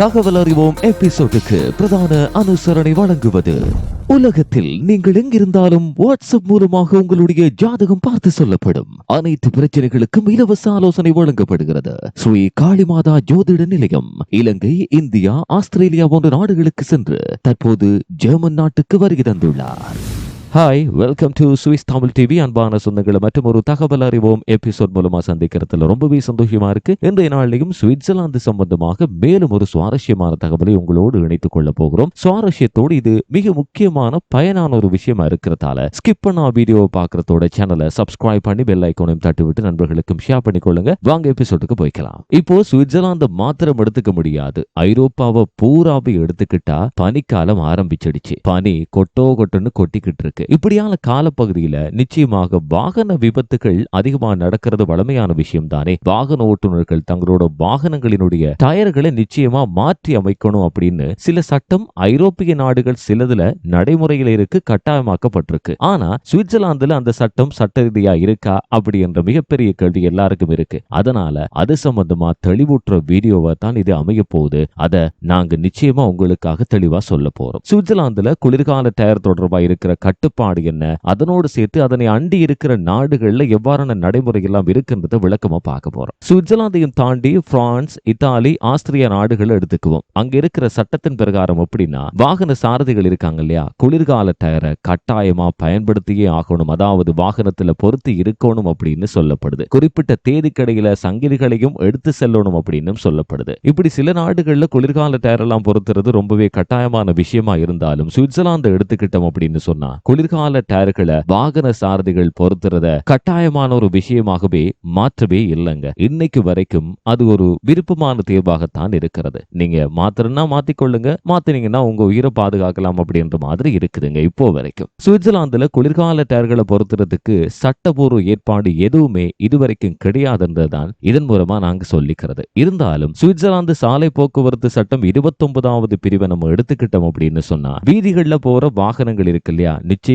தகவல் அறிவோம் எபிசோடுக்கு பிரதான அனுசரணை வழங்குவது. உலகத்தில் நீங்கள் எங்கிருந்தாலும் வாட்ஸ்அப் மூலமாக உங்களுடைய ஜாதகம் பார்த்து சொல்லப்படும். அனைத்து பிரச்சனைகளுக்கும் இலவச ஆலோசனை வழங்கப்படுகிறது. ஸ்ரீ காளிமாதா ஜோதிட நிலையம் இலங்கை இந்தியா ஆஸ்திரேலியா போன்ற நாடுகளுக்கு சென்று தற்போது ஜெர்மன் நாட்டுக்கு வருகை தந்துள்ளார். Hi welcome to Swiss Tamil TV அன்பான சொந்தங்களை மற்றும் ஒரு தகவல் அறிவோம் எபிசோட் மூலமா சந்திக்கிறதுல ரொம்பவே சந்தோஷமா இருக்கு. இன்றைய நாளிலையும் சுவிட்சர்லாந்து சம்பந்தமாக மேலும் ஒரு சுவாரஸ்யமான தகவலை உங்களோடு இணைத்துக் கொள்ள போகிறோம். சுவாரஸ்யத்தோடு இது மிக முக்கியமான பயனான ஒரு விஷயமா இருக்கிறதால ஸ்கிப் பண்ணா வீடியோ பாக்குறதோட சேனலை சப்ஸ்கிரைப் பண்ணி பெல் ஐக்கோனையும் தட்டி விட்டு நண்பர்களுக்கும் ஷேர் பண்ணிக்கொள்ளுங்க வாங்க எபிசோடுக்கு போய்க்கலாம். இப்போ சுவிட்சர்லாந்து மாத்திரம் எடுத்துக்க முடியாது. ஐரோப்பாவை பூராவை எடுத்துக்கிட்டா பனிக்காலம் ஆரம்பிச்சிடுச்சு. பனி கொட்டோ கொட்டுன்னு கொட்டிக்கிட்டு இருக்கு. இருக்கு. இப்படியான காலப்பகுதியில நிச்சயமாக வாகன விபத்துகள் அதிகமாக நடக்கிறது வளமையான விஷயம் தானே. வாகன ஓட்டுநர்கள் தங்களோட வாகனங்களினுடைய டயர்களை நிச்சயமா மாற்றி அமைக்கணும் அப்படின்னு சில சட்டம் ஐரோப்பிய நாடுகள் சிலதுல நடைமுறையில இருக்கு கட்டாயமாக்கப்பட்டிருக்கு. ஆனா சுவிட்சர்லாந்துல அந்த சட்டம் சட்ட ரீதியா இருக்கா அப்படி என்ற மிகப்பெரிய கேள்வி எல்லாருக்கும் இருக்கு. அதனால அது சம்பந்தமா தெளிவுற்ற வீடியோவை தான் இது அமைய போகுது. அதை நாங்க நிச்சயமா உங்களுக்காக தெளிவா சொல்ல போறோம். சுவிட்சர்லாந்துல குளிர்கால டயர் தொடர்பா இருக்கிற கட்டு கட்டுப்பாடு என்ன? அதனோடு சேர்த்து அதனை அண்டி இருக்கிற நாடுகள்ல எவ்வாறான நடைமுறை எல்லாம் இருக்குன்றத விளக்கமா பார்க்க போறோம். சுவிட்சர்லாந்தையும் தாண்டி பிரான்ஸ் இத்தாலி ஆஸ்திரியா நாடுகள் எடுத்துக்குவோம். அங்க இருக்கிற சட்டத்தின் பிரகாரம் எப்படின்னா வாகன சாரதிகள் இருக்காங்க இல்லையா? குளிர்கால டயரை கட்டாயமா பயன்படுத்தியே ஆகணும். அதாவது வாகனத்துல பொருத்தி இருக்கணும் அப்படின்னு சொல்லப்படுது. குறிப்பிட்ட தேதி கடையில சங்கிலிகளையும் எடுத்து செல்லணும் அப்படின்னு சொல்லப்படுது. இப்படி சில நாடுகள்ல குளிர்கால டயர் எல்லாம் பொருத்துறது ரொம்பவே கட்டாயமான விஷயமா இருந்தாலும் சுவிட்சர்லாந்து எடுத்துக்கிட்டோம் அப்படின்னு சொன்னா குளிர்கால டயர்களை வாகன சாரதிகள் பொருத்துறத கட்டாயமான ஒரு விஷயமாகவே மாற்றவே இல்லைங்க. இன்னைக்கு வரைக்கும் அது ஒரு விருப்பமான தேர்வாகத்தான் இருக்கிறது. நீங்க மாத்திரம்னா மாத்திக்கொள்ளுங்க மாத்தினீங்கன்னா உங்க உயிரை பாதுகாக்கலாம் அப்படின்ற மாதிரி இருக்குதுங்க இப்போ வரைக்கும். சுவிட்சர்லாந்துல குளிர்கால டயர்களை பொருத்துறதுக்கு சட்டபூர்வ ஏற்பாடு எதுவுமே இதுவரைக்கும் கிடையாதுன்றதுதான் இதன் மூலமா நாங்க சொல்லிக்கிறது. இருந்தாலும் சுவிட்சர்லாந்து சாலை போக்குவரத்து சட்டம் இருபத்தி ஒன்பதாவது பிரிவை நம்ம எடுத்துக்கிட்டோம் அப்படின்னு சொன்னா வீதிகள்ல போற வாகனங்கள் இருக்கு இல்லையா? நிச்சயம்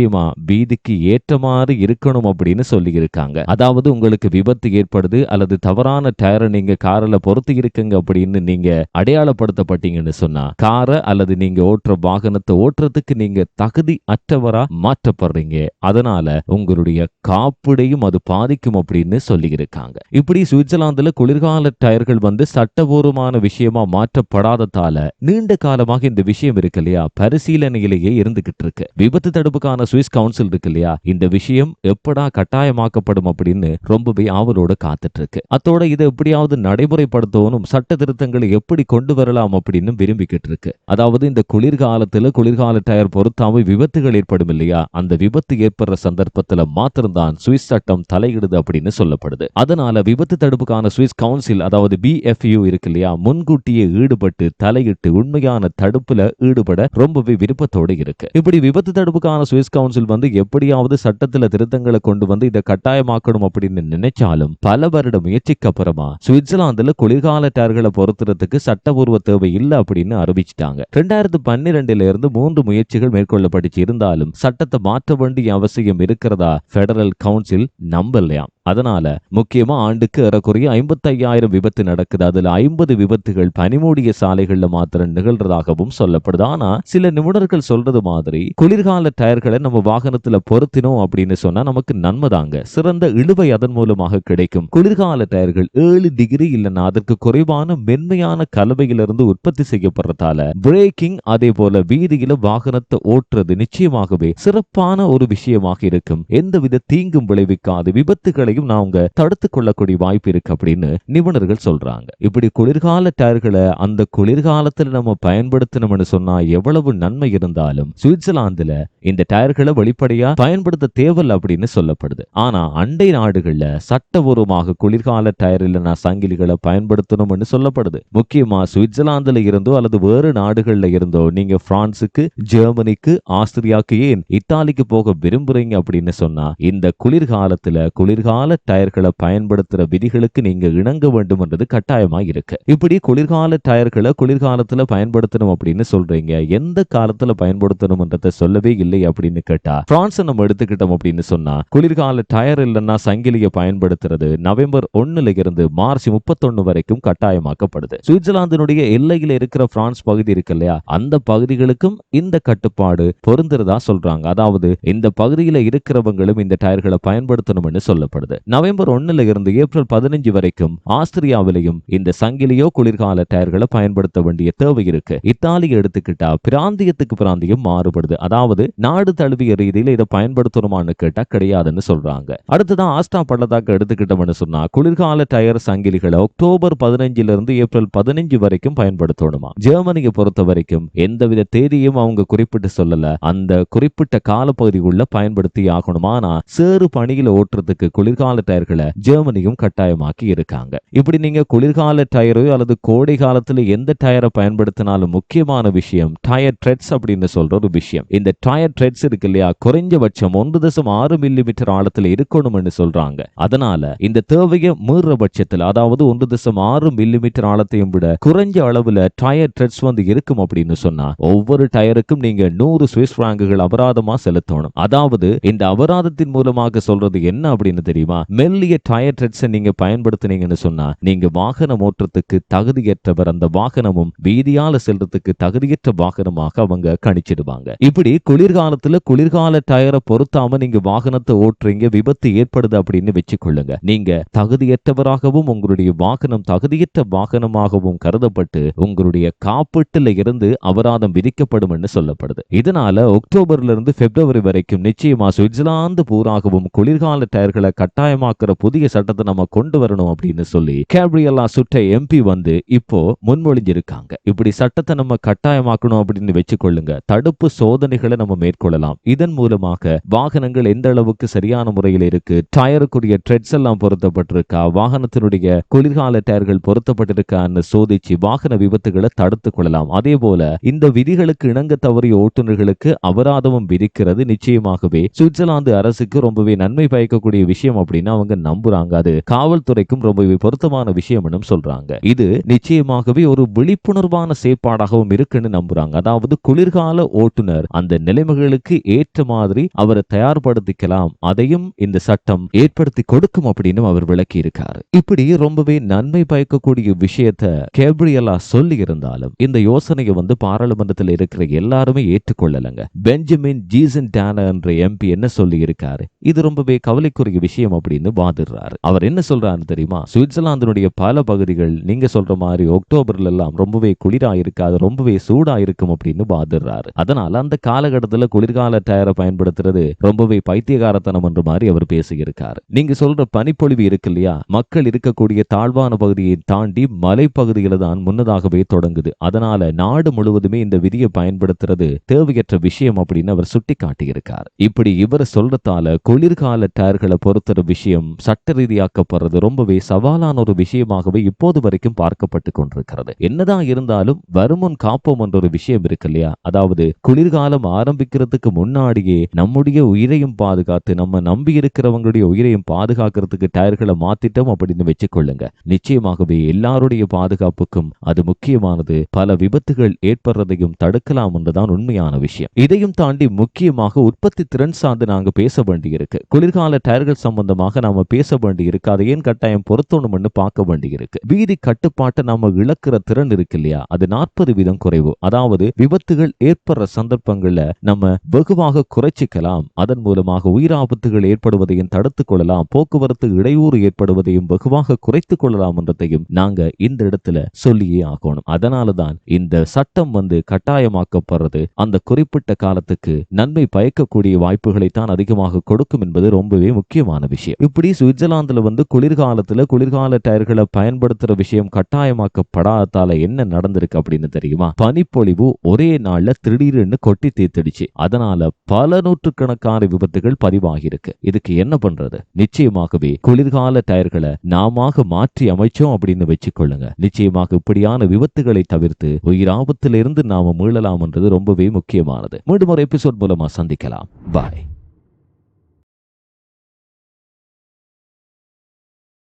வீதிக்கு ஏற்ற மாதிரி இருக்கணும் அப்படின்னு சொல்லி இருக்காங்க அதாவது உங்களுக்கு விபத்து ஏற்படுது அல்லது தவறான டயரை நீங்க காரில் பொருத்தி இருக்குங்க அப்படின்னு நீங்க அடையாளப்படுத்தப்பட்டீங்கன்னு சொன்னா காரை அல்லது நீங்க ஓட்டுற வாகனத்தை ஓட்டுறதுக்கு நீங்க தகுதி அற்றவரா மாற்றப்படுறீங்க. அதனால உங்களுடைய காப்பிடையும் அது பாதிக்கும் அப்படின்னு சொல்லி இருக்காங்க இப்படி சுவிட்சர்லாந்துல குளிர்கால டயர்கள் வந்து சட்டபூர்வமான விஷயமா மாற்றப்படாததால நீண்ட காலமாக இந்த விஷயம் இருக்கு இல்லையா? பரிசீலனையிலேயே இருந்துகிட்டு இருக்கு. விபத்து தடுப்புக்கான சுவிஸ் கவுன்சில் இருக்கு இல்லையா? இந்த விஷயம் எப்படா கட்டாயமாக்கப்படும் அப்படின்னு ரொம்பவே ஆவலோட காத்துட்டு இருக்கு அத்தோட இதை எப்படியாவது நடைமுறைப்படுத்தவும் சட்ட திருத்தங்களை எப்படி கொண்டு வரலாம் அப்படின்னு விரும்பிக்கிட்டு இருக்கு அதாவது இந்த குளிர்காலத்துல குளிர்கால டயர் பொருத்தாம விபத்துகள் ஏற்படும் இல்லையா? அந்த விபத்து ஏற்படுற சந்தர்ப்பத்துல மாத்திரம்தான் சுவிஸ் சட்டம் தலையிடுது அப்படின்னு சொல்லப்படுது. அதனால விபத்து தடுப்புக்கான சுவிஸ் கவுன்சில் அதாவது பிஎஃப்யூ இருக்கு இல்லையா? முன்கூட்டியே ஈடுபட்டு தலையிட்டு உண்மையான தடுப்புல ஈடுபட ரொம்பவே விருப்பத்தோடு இருக்கு. இப்படி விபத்து தடுப்புக்கான சுவிஸ் கவுன்சில் வந்து எப்படியாவது சட்டத்துல திருத்தங்களை கொண்டு வந்து இதை கட்டாயமாக்கணும் அப்படின்னு நினைச்சாலும் பல வருட முயற்சிக்கு அப்புறமா சுவிட்சர்லாந்துல குளிர்கால டயர்களை பொருத்துறதுக்கு சட்டபூர்வ தேவை இல்லை அப்படின்னு அறிவிச்சிட்டாங்க. ரெண்டாயிரத்து பன்னிரெண்டுல இருந்து மூன்று முயற்சிகள் மேற்கொள்ளப்பட்டுச்சு. இருந்தாலும் சட்டத்தை மாற்ற வேண்டிய அவசியம் இருக்கிறதா பெடரல் கவுன்சில் நம்பலையாம். அதனால முக்கியமா ஆண்டுக்கு ஏறக்குறைய ஐம்பத்தையாயிரம் விபத்து நடக்குது. அதுல ஐம்பது விபத்துகள் பனிமூடிய சாலைகள்ல மாத்திரம் நிகழ்றதாகவும் சொல்லப்படுது. ஆனா சில நிபுணர்கள் சொல்றது மாதிரி குளிர்கால டயர்களை நம்ம வாகனத்துல பொருத்தினோம் அப்படின்னு சொன்னா நமக்கு நன்மைதாங்க சிறந்த இழுவை அதன் மூலமாக கிடைக்கும். குளிர்கால டயர்கள் ஏழு டிகிரி இல்லைன்னா அதற்கு குறைவான மென்மையான கலவையிலிருந்து உற்பத்தி செய்யப்படுறதால பிரேக்கிங் அதே போல வீதியில வாகனத்தை ஓட்டுறது நிச்சயமாகவே சிறப்பான ஒரு விஷயமாக இருக்கும். எந்தவித தீங்கும் விளைவிக்காது. விபத்துகளை விபத்துகளையும் நாங்க தடுத்து கொள்ளக்கூடிய வாய்ப்பு இருக்கு அப்படின்னு நிபுணர்கள் சொல்றாங்க. இப்படி குளிர்கால டயர்களை அந்த குளிர்காலத்துல நம்ம பயன்படுத்தணும்னு சொன்னா எவ்வளவு நன்மை இருந்தாலும் சுவிட்சர்லாந்துல இந்த டயர்களை வெளிப்படையா பயன்படுத்த தேவையில்ல அப்படின்னு சொல்லப்படுது. ஆனா அண்டை நாடுகள்ல சட்டபூர்வமாக குளிர்கால டயர் இல்லைன்னா சங்கிலிகளை பயன்படுத்தணும்னு சொல்லப்படுது. முக்கியமா சுவிட்சர்லாந்துல இருந்தோ அல்லது வேறு நாடுகள்ல இருந்தோ நீங்க பிரான்சுக்கு ஜெர்மனிக்கு ஆஸ்திரியாக்கு ஏன் இத்தாலிக்கு போக விரும்புறீங்க அப்படின்னு சொன்னா இந்த குளிர்காலத்துல குளிர்கால குளிர்கால டயர்களை பயன்படுத்துற விதிகளுக்கு நீங்க இணங்க வேண்டும் என்றது கட்டாயமா இருக்கு. இப்படி குளிர்கால டயர்களை குளிர்காலத்துல பயன்படுத்தணும் அப்படின்னு சொல்றீங்க. எந்த காலத்துல பயன்படுத்தணும்ன்றத சொல்லவே இல்லை அப்படின்னு கேட்டா பிரான்ஸ் நம்ம எடுத்துக்கிட்டோம் அப்படின்னு சொன்னா குளிர்கால டயர் இல்லைன்னா சங்கிலியை பயன்படுத்துறது நவம்பர் ஒண்ணுல இருந்து மார்ச் முப்பத்தொன்னு வரைக்கும் கட்டாயமாக்கப்படுது. சுவிட்சர்லாந்தினுடைய எல்லையில இருக்கிற பிரான்ஸ் பகுதி இருக்கு இல்லையா? அந்த பகுதிகளுக்கும் இந்த கட்டுப்பாடு பொருந்துறதா சொல்றாங்க. அதாவது இந்த பகுதியில இருக்கிறவங்களும் இந்த டயர்களை பயன்படுத்தணும்னு சொல்லப்படுது. நவம்பர் ஒன்னுல இருந்து ஏப்ரல் பதினஞ்சு வரைக்கும் ஆஸ்திரியாவிலையும் இந்த சங்கிலியோ குளிர்கால டயர்களை பயன்படுத்த வேண்டிய தேவை இருக்கு. இத்தாலியை எடுத்துக்கிட்டா பிராந்தியத்துக்கு பிராந்தியம் மாறுபடுது. அதாவது நாடு தழுவிய ரீதியில் இதை பயன்படுத்தணுமான்னு கேட்டா கிடையாதுன்னு சொல்றாங்க. அடுத்ததான் ஆஸ்டா பள்ளத்தாக்கு எடுத்துக்கிட்டோம்னு சொன்னா குளிர்கால டயர் சங்கிலிகளை அக்டோபர் பதினஞ்சுல இருந்து ஏப்ரல் பதினஞ்சு வரைக்கும் பயன்படுத்தணுமா? ஜெர்மனியை பொறுத்த வரைக்கும் எந்தவித தேதியும் அவங்க குறிப்பிட்டு சொல்லல. அந்த குறிப்பிட்ட காலப்பகுதிக்குள்ள பயன்படுத்தி ஆகணுமா சேறு பணியில ஓட்டுறதுக்கு குளிர்கால குளிர்கால டயர்களை ஜெர்மனியும் கட்டாயமாக்கி இருக்காங்க. இப்படி நீங்க குளிர்கால டயரோ அல்லது கோடை காலத்துல எந்த டயரை பயன்படுத்தினாலும் முக்கியமான விஷயம் டயர் ட்ரெட்ஸ் அப்படின்னு சொல்ற ஒரு விஷயம். இந்த டயர் ட்ரெட்ஸ் இருக்கு இல்லையா? குறைஞ்சபட்சம் ஒன்று தசம் ஆறு மில்லி மீட்டர் ஆழத்துல இருக்கணும்னு சொல்றாங்க. அதனால இந்த தேவையை மீறுற பட்சத்தில் அதாவது ஒன்று தசம் ஆறு மில்லி மீட்டர் ஆழத்தையும் விட குறைஞ்ச அளவுல டயர் ட்ரெட்ஸ் வந்து இருக்கும் அப்படின்னு சொன்னா ஒவ்வொரு டயருக்கும் நீங்க நூறு சுவிஸ் பிராங்குகள் அபராதமா செலுத்தணும். அதாவது இந்த அபராதத்தின் மூலமாக சொல்றது என்ன அப்படின்னு தெரியுமா? மெல்லிய டயர் ட்ரெட்ஸை நீங்க பயன்படுத்தினீங்கன்னு சொன்னா நீங்க வாகனம் ஓட்டுறதுக்கு தகுதியற்றவர் அந்த வாகனமும் வீதியால செல்றதுக்கு தகுதியற்ற வாகனமாக அவங்க கணிச்சிடுவாங்க. இப்படி குளிர்காலத்துல குளிர்கால டயரை பொருத்தாம நீங்க வாகனத்தை ஓட்டுறீங்க விபத்து ஏற்படுது அப்படின்னு வச்சுக்கொள்ளுங்க. நீங்க தகுதியற்றவராகவும் உங்களுடைய வாகனம் தகுதியற்ற வாகனமாகவும் கருதப்பட்டு உங்களுடைய காப்பீட்டுல இருந்து அபராதம் விதிக்கப்படும் என்று சொல்லப்படுது. இதனால அக்டோபர்ல இருந்து பிப்ரவரி வரைக்கும் நிச்சயமா சுவிட்சர்லாந்து பூராகவும் குளிர்கால டயர்களை கட்ட கட்டாயமாக்குற புதிய சட்டத்தை நம்ம கொண்டு வரணும் அப்படின்னு சொல்லி கேப்ரியலா சுட்ட எம்பி வந்து இப்போ முன்மொழிஞ்சிருக்காங்க. இப்படி சட்டத்தை நம்ம கட்டாயமாக்கணும் அப்படின்னு வச்சுக்கொள்ளுங்க. தடுப்பு சோதனைகளை நம்ம மேற்கொள்ளலாம். இதன் மூலமாக வாகனங்கள் எந்த அளவுக்கு சரியான முறையில் இருக்கு? டயருக்குரிய ட்ரெட்ஸ் எல்லாம் பொருத்தப்பட்டிருக்கா? வாகனத்தினுடைய குளிர்கால டயர்கள் பொருத்தப்பட்டிருக்கான்னு சோதிச்சு வாகன விபத்துகளை தடுத்து கொள்ளலாம். அதே போல இந்த விதிகளுக்கு இணங்க தவறிய ஓட்டுநர்களுக்கு அபராதமும் விதிக்கிறது. நிச்சயமாகவே சுவிட்சர்லாந்து அரசுக்கு ரொம்பவே நன்மை பயக்கக்கூடிய விஷயம் அப்படின்னு அவங்க நம்புறாங்க. அது காவல்துறைக்கும் ரொம்பவே பொருத்தமான விஷயம்னு சொல்றாங்க. இது நிச்சயமாகவே ஒரு விழிப்புணர்வான செயற்பாடாகவும் இருக்குன்னு நம்புறாங்க. அதாவது குளிர்கால ஓட்டுநர் அந்த நிலைமைகளுக்கு ஏற்ற மாதிரி அவரை தயார்படுத்திக்கலாம். அதையும் இந்த சட்டம் ஏற்படுத்தி கொடுக்கும் அப்படின்னு அவர் விளக்கி இருக்காரு இப்படி ரொம்பவே நன்மை பயக்கக்கூடிய விஷயத்த கேப்ரியலா சொல்லி இருந்தாலும் இந்த யோசனையை வந்து பாராளுமன்றத்தில் இருக்கிற எல்லாருமே ஏற்றுக்கொள்ளலங்க. பெஞ்சமின் ஜீசன் டேனா என்ற எம்பி என்ன சொல்லி இருக்காரு இது ரொம்பவே கவலைக்குரிய விஷயம் அப்படின்னு வாதிடுறாரு. அவர் என்ன சொல்றாரு தெரியுமா? சுவிட்சர்லாந்தினுடைய பல பகுதிகள் நீங்க சொல்ற மாதிரி அக்டோபர்ல எல்லாம் ரொம்பவே குளிரா இருக்காது ரொம்பவே சூடா இருக்கும் அப்படின்னு வாதிடுறாரு. அதனால அந்த காலகட்டத்துல குளிர்கால டயரை பயன்படுத்துறது ரொம்பவே பைத்தியகாரத்தனம் என்ற மாதிரி அவர் பேசியிருக்காரு. நீங்க சொல்ற பனிப்பொழிவு இருக்கு இல்லையா? மக்கள் இருக்கக்கூடிய தாழ்வான பகுதியை தாண்டி மலைப்பகுதியில தான் முன்னதாகவே தொடங்குது. அதனால நாடு முழுவதுமே இந்த விதியை பயன்படுத்துறது தேவையற்ற விஷயம் அப்படின்னு அவர் சுட்டி காட்டியிருக்கார் இப்படி இவர் சொல்றதால குளிர்கால டயர்களை பொறுத்துற விஷயம் சட்ட ரீதியாக்கப்படுறது ரொம்பவே சவாலான ஒரு விஷயமாகவே இப்போது வரைக்கும் பார்க்கப்பட்டு கொண்டிருக்கிறது. என்னதான் இருந்தாலும் வருமுன் காப்போம் என்ற ஒரு விஷயம் இருக்கு இல்லையா? அதாவது குளிர்காலம் ஆரம்பிக்கிறதுக்கு முன்னாடியே நம்முடைய உயிரையும் பாதுகாத்து நம்ம நம்பி இருக்கிறவங்களுடைய உயிரையும் பாதுகாக்கிறதுக்கு டயர்களை மாத்திட்டோம் அப்படின்னு வச்சுக்கொள்ளுங்க. நிச்சயமாகவே எல்லாருடைய பாதுகாப்புக்கும் அது முக்கியமானது. பல விபத்துகள் ஏற்படுறதையும் தடுக்கலாம் என்றுதான் உண்மையான விஷயம். இதையும் தாண்டி முக்கியமாக உற்பத்தி திறன் சார்ந்து நாங்க பேச வேண்டியிருக்கு. குளிர்கால டயர்கள் சம்பந்தம் சம்பந்தமாக நாம பேச வேண்டியிருக்கு அதை ஏன் கட்டாயம் பொருத்தணும்னு பார்க்க வேண்டியிருக்கு வீதி கட்டுப்பாட்டை நாம இழக்கிற திறன் இருக்கு இல்லையா? அது நாற்பது வீதம் குறைவு. அதாவது விபத்துகள் ஏற்படுற சந்தர்ப்பங்கள்ல நம்ம வெகுவாக குறைச்சிக்கலாம். அதன் மூலமாக உயிராபத்துகள் ஏற்படுவதையும் தடுத்துக் கொள்ளலாம். போக்குவரத்து இடையூறு ஏற்படுவதையும் வெகுவாக குறைத்துக் கொள்ளலாம் என்றதையும் நாங்க இந்த இடத்துல சொல்லியே ஆகணும். அதனாலதான் இந்த சட்டம் வந்து கட்டாயமாக்கப்படுறது. அந்த குறிப்பிட்ட காலத்துக்கு நன்மை பயக்கக்கூடிய வாய்ப்புகளை தான் அதிகமாக கொடுக்கும் என்பது ரொம்பவே முக்கியமான விஷயம். விஷயம் இப்படி சுவிட்சர்லாந்துல வந்து குளிர்காலத்துல குளிர்கால டயர்களை பயன்படுத்துற விஷயம் கட்டாயமாக்கப்படாதால என்ன நடந்திருக்கு அப்படின்னு தெரியுமா? பனிப்பொழிவு ஒரே நாள்ல திடீர்னு கொட்டி தீர்த்திடுச்சு. அதனால பல நூற்றுக்கணக்கான விபத்துகள் பதிவாகியிருக்கு. இதுக்கு என்ன பண்றது? நிச்சயமாகவே குளிர்கால டயர்களை நாம மாற்றி அமைச்சோம் அப்படின்னு வச்சுக்கொள்ளுங்க. நிச்சயமாக இப்படியான விபத்துகளை தவிர்த்து உயிராபத்திலிருந்து நாம மீளலாம் என்றது ரொம்பவே முக்கியமானது. மீண்டும் ஒரு எபிசோட் மூலமா சந்திக்கலாம். பாய்.